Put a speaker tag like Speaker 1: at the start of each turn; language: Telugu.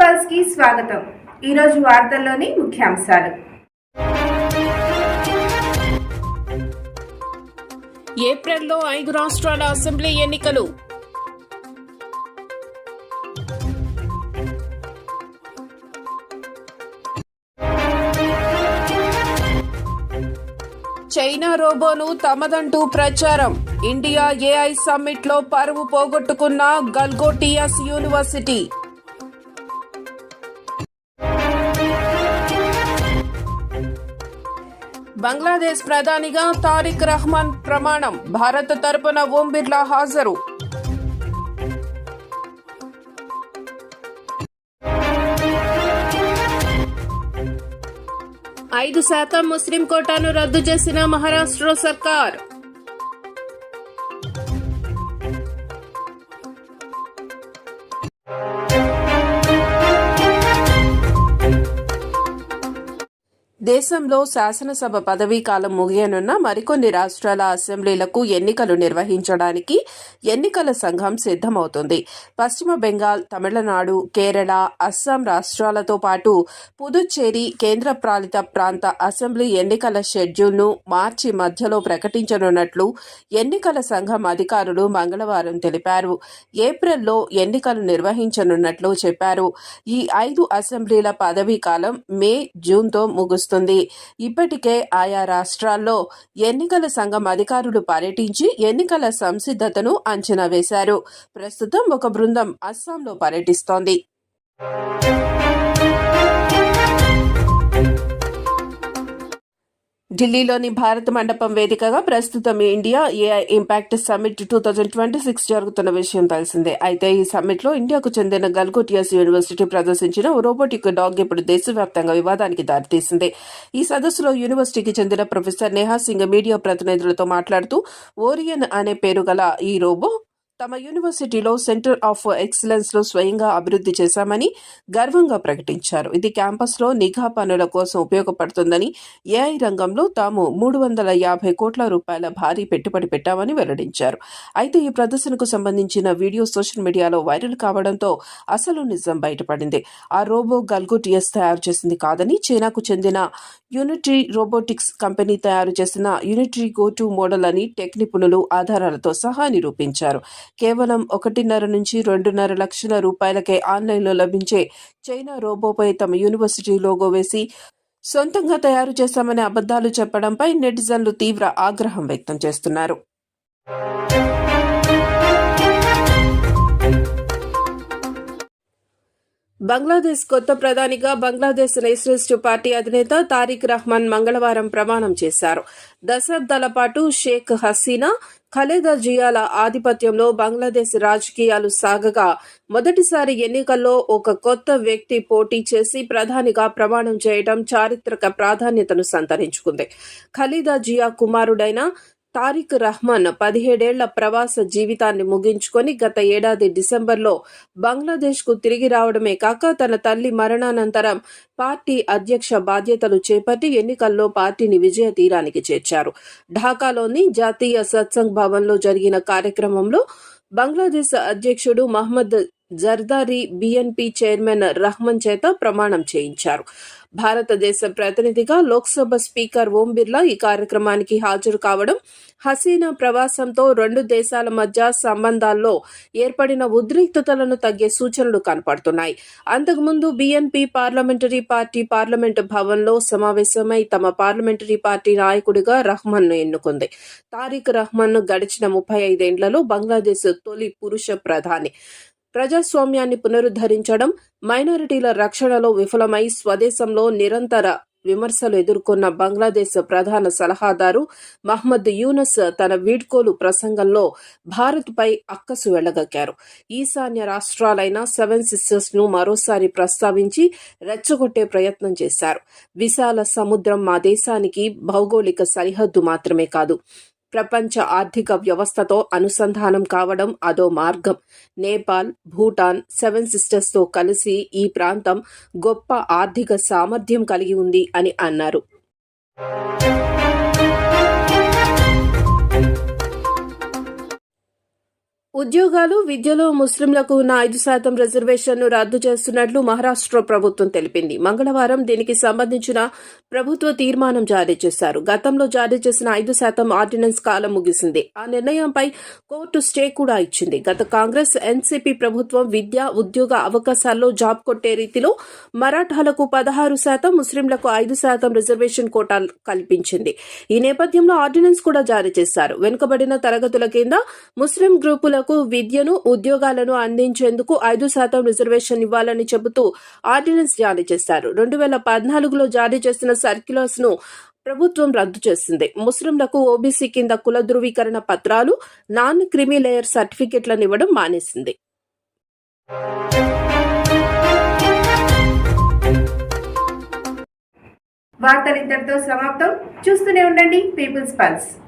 Speaker 1: పల్స్కి స్వాగతం. ఈరోజు వార్తల్లోని ముఖ్యాంశాలు.
Speaker 2: ఏప్రిల్లో ఐదు రాష్ట్రాల అసెంబ్లీ ఎన్నికలు. చైనా రోబోను తమదంటూ ప్రచారం. ఇండియా ఏఐ సమ్మిట్లో పరువు పోగొట్టుకున్న గల్గోటియాస్ యూనివర్సిటీ. బంగ్లాదేశ్ ప్రధానిగా తారిక్ రహమాన్ ప్రమాణం. భారత్ తరపున ఓం బిర్లా హాజరు. ఐదు శాతం ముస్లిం కోటాను రద్దు చేసిన మహారాష్ట్ర సర్కార్. దేశంలో శాసనసభ పదవీ కాలం ముగియనున్న మరికొన్ని రాష్ట్రాల అసెంబ్లీలకు ఎన్నికలు నిర్వహించడానికి ఎన్నికల సంఘం సిద్ధమవుతుంది. పశ్చిమ బెంగాల్ తమిళనాడు కేరళ అస్సాం రాష్ట్రాలతో పాటు పుదుచ్చేరి కేంద్రపాలిత ప్రాంత అసెంబ్లీ ఎన్నికల షెడ్యూల్ను మార్చి మధ్యలో ప్రకటించనున్నట్లు ఎన్నికల సంఘం అధికారులు మంగళవారం తెలిపారు. ఏప్రిల్లో ఎన్నికలు నిర్వహించనున్నట్లు చెప్పారు. ఈ ఐదు అసెంబ్లీల పదవీ కాలం మే జూన్తో ముగుస్తుంది. ఇప్పటికే ఆయా రాష్ట్రాల్లో ఎన్నికల సంఘం అధికారులు పర్యటించి ఎన్నికల సంసిద్ధతను అంచనా వేశారు. ప్రస్తుతం ఒక బృందం అస్సాంలో పర్యటిస్తోంది. ఢిల్లీలోని భారత మండపం వేదికగా ప్రస్తుతం India AI impact summit two thousand twenty six జరుగుతున్న విషయం తెలిసిందే. అయితే ఈ సమ్మిట్లో ఇండియాకు చెందిన గల్గోటియాస్ యూనివర్సిటీ ప్రదర్శించిన రోబోటిక్ డాగ్ ఇప్పుడు దేశవ్యాప్తంగా వివాదానికి దారితీసింది. ఈ సదస్సులో యూనివర్సిటీకి చెందిన ప్రొఫెసర్ నేహా సింగ్ మీడియా ప్రతినిధులతో మాట్లాడుతూ ఓరియన్ అనే పేరు గల ఈ రోబో తమ యూనివర్సిటీలో సెంటర్ ఆఫ్ ఎక్సలెన్స్లో స్వయంగా అభివృద్ధి చేశామని గర్వంగా ప్రకటించారు. ఇది క్యాంపస్లో నిఘా పనుల కోసం ఉపయోగపడుతుందని ఏఐ రంగంలో తాము మూడు వందల యాభై కోట్ల రూపాయల భారీ పెట్టుబడి పెట్టామని వెల్లడించారు. అయితే ఈ ప్రదర్శనకు సంబంధించిన వీడియో సోషల్ మీడియాలో వైరల్ కావడంతో అసలు నిజం బయటపడింది. ఆ రోబో గల్గుటియస్ తయారు చేసింది కాదని చైనాకు చెందిన యూనిటరీ రోబోటిక్స్ కంపెనీ తయారు చేసిన యూనిటరీ గో టు మోడల్ అని టెక్ నిపుణులు ఆధారాలతో సహా నిరూపించారు. కేవలం ఒకటిన్నర నుంచి రెండున్నర లక్షల రూపాయలకే ఆన్లైన్లో లభించే చైనా రోబోపై తమ యూనివర్సిటీ లోగో వేసి సొంతంగా తయారు చేశామనే అబద్ధాలు చెప్పడంపై నెటిజన్లు తీవ్ర ఆగ్రహం వ్యక్తం చేస్తున్నారు. బంగ్లాదేశ్ కొత్త ప్రధానిగా బంగ్లాదేశ్ నేషనలిస్టు పార్టీ అధినేత తారిక్ రహమాన్ మంగళవారం ప్రమాణం చేశారు. దశాబ్దాల పాటు షేక్ హసీనా ఖలేదా జియాల ఆధిపత్యంలో బంగ్లాదేశ్ రాజకీయాలు సాగగా మొదటిసారి ఎన్నికల్లో ఒక కొత్త వ్యక్తి పోటీ చేసి ప్రధానిగా ప్రమాణం చేయడం చారిత్రక ప్రాధాన్యతను సంతరించుకుంది. ఖలీదా జియా కుమారుడైన తారిక్ రహమాన్ పదిహేడేళ్ళ ప్రవాస జీవితాన్ని ముగించుకొని గత ఏడాది డిసెంబర్లో బంగ్లాదేశ్కు తిరిగి రావడమే కాక తన తల్లి మరణానంతరం పార్టీ అధ్యక్ష బాధ్యతలు చేపట్టి ఎన్నికల్లో పార్టీని విజయ తీరానికి చేర్చారు. ఢాకాలోని జాతీయ సత్సంగ్ భవన్లో జరిగిన కార్యక్రమంలో బంగ్లాదేశ్ అధ్యక్షుడు మహమ్మద్ జర్దారీ బిఎన్పి చైర్మన్ రహ్మన్ చేత ప్రమాణం చేయించారు. భారతదేశ ప్రతినిధిగా లోక్సభ స్పీకర్ ఓం బిర్లా ఈ కార్యక్రమానికి హాజరు కావడం హసీనా ప్రవాసంతో రెండు దేశాల మధ్య సంబంధాల్లో ఏర్పడిన ఉద్రిక్తతలను తగ్గే సూచనలు కనపడుతున్నాయి. అంతకుముందు బీఎన్పీ పార్లమెంటరీ పార్టీ పార్లమెంటు భవన్లో సమావేశమై తమ పార్లమెంటరీ పార్టీ నాయకుడిగా రహమాన్ను ఎన్నుకుంది. తారిక్ రహమాన్ గడిచిన ముప్పై ఐదేండ్లలో బంగ్లాదేశ్ తొలి పురుష ప్రధాని. ప్రజాస్వామ్యాన్ని పునరుద్ధరించడం మైనారిటీల రక్షణలో విఫలమై స్వదేశంలో నిరంతర విమర్శలు ఎదుర్కొన్న బంగ్లాదేశ్ ప్రధాన సలహాదారు మహ్మద్ యూనస్ తన వీడ్కోలు ప్రసంగంలో భారత్పై అక్కసు వెళ్ళగక్కారు ఈశాన్య రాష్ట్రాలైన సెవెన్ సిస్టర్స్ను మరోసారి ప్రస్తావించి రెచ్చగొట్టే ప్రయత్నం చేశారు. విశాల సముద్రం మా దేశానికి భౌగోళిక సరిహద్దు మాత్రమే కాదు ప్రపంచ ఆర్థిక వ్యవస్థతో అనుసంధానం కావడం అదో మార్గం. నేపాల్ భూటాన్ సెవెన్ సిస్టర్స్తో కలిసి ఈ ప్రాంతం గొప్ప ఆర్థిక సామర్థ్యం కలిగి ఉంది అని అన్నారు. ఉద్యోగాలు విద్యలో ముస్లింలకు ఉన్న ఐదు శాతం రిజర్వేషన్ను రద్దు చేస్తున్నట్లు మహారాష్ట్ర ప్రభుత్వం తెలిపింది. మంగళవారం దీనికి సంబంధించిన ప్రభుత్వ తీర్మానం జారీ చేశారు. గతంలో జారీ చేసిన ఐదు శాతం ఆర్డినెన్స్ కాలం ముగిసింది. ఆ నిర్ణయంపై కోర్టు స్టే కూడా ఇచ్చింది. గత కాంగ్రెస్ ఎన్సీపీ ప్రభుత్వం విద్య ఉద్యోగ అవకాశాల్లో జాబ్ కొట్టే రీతిలో మరాఠాలకు పదహారు శాతం ముస్లింలకు ఐదు శాతం రిజర్వేషన్ కోటా కల్పించింది. ఈ నేపథ్యంలో ఆర్డినెన్స్ కూడా జారీ చేశారు. వెనుకబడిన తరగతుల కింద ముస్లిం గ్రూపులకు విద్యను ఉద్యోగాలను అందించేందుకు ఐదు శాతం రిజర్వేషన్ ఇవ్వాలని చెబుతూ ఆర్డినెన్స్ జారీ చేశారు. రెండు వేల పద్నాలుగులో జారీ చేసిన సర్క్యులర్స్ను ప్రభుత్వం రద్దు చేసింది. ముస్లింలకు ఓబీసీ కింద కుల ధృవీకరణ పత్రాలు నాన్ క్రిమి లేయర్ సర్టిఫికెట్లను ఇవ్వడం మానేసింది.
Speaker 1: వార్తలు ఇంతటితో సమాప్తం. చూస్తూనే ఉండండి పీపుల్స్ పల్స్.